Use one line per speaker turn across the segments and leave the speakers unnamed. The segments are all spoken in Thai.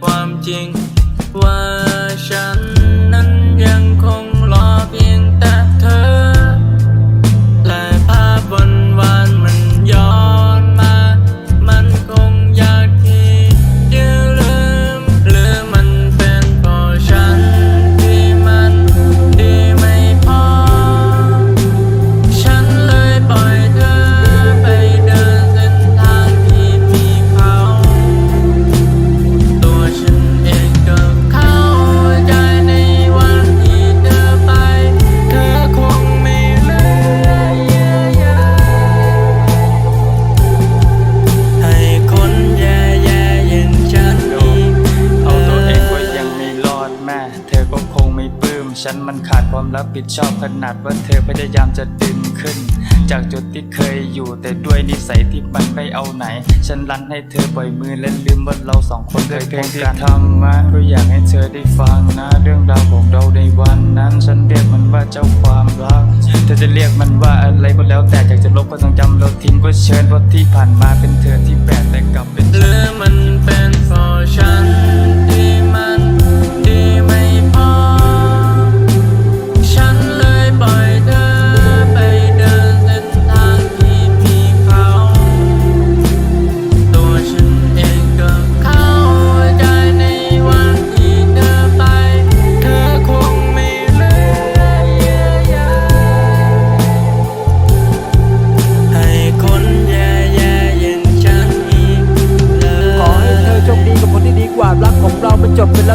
ความจริงว่า
ฉัน เธอก็คงมีปึ้ม ฉันมันขาดความรับผิดชอบขนาดว่าเธอพยายามจะดึงขึ้น จากจุดที่เคยอยู่แต่ด้วยนิสัยที่มันไม่เอาไหน ฉันรันให้เธอปล่อยมือและลืมว่าเราสองคนเคยพบกันทำมาก็อยากให้เธอได้ฟังนะ เรื่องราวของเราในวันนั้น ฉันเรียกมันว่าเจ้าความรัก เธอจะเรียกมันว่าอะไรก็แล้วแต่อยากจะลบความทรงจำเราทิ้งก็เชิญเพราะที่ผ่านมาเป็นเธอที่แปลกแต่กลับเป็น
ห
ฉัน
รือมันเป็นเพราะฉันที่มัน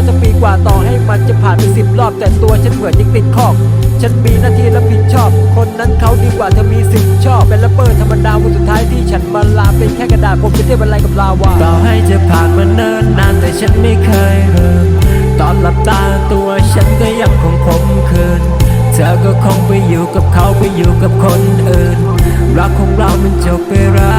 มันจะ
ปีกว่าต่อให้มันจะผ่านไปสิบรอบ แต่ตัวฉันเหมือนยังติดของฉันมีหน้าที่รับผิดชอบ คนนั้นเขาดีกว่าเธอมีสิทธิ์ชอบ เป็นรปเปอร์ธรรมดาวันสุดท้ายที่ฉันมาลาเป็นแค่กระดาษผมจะเทียบอะไรกับลาวาต่อให้จะผ่านมาเนิ่นนานแต่ฉันไม่เคยลืมตอนหลับตาตัวฉันก็ยังคงคมคืนเธอก็คงไปอยู่กับเขาไปอยู่กับคนอื่นรักของเรามันจบไปแล้ว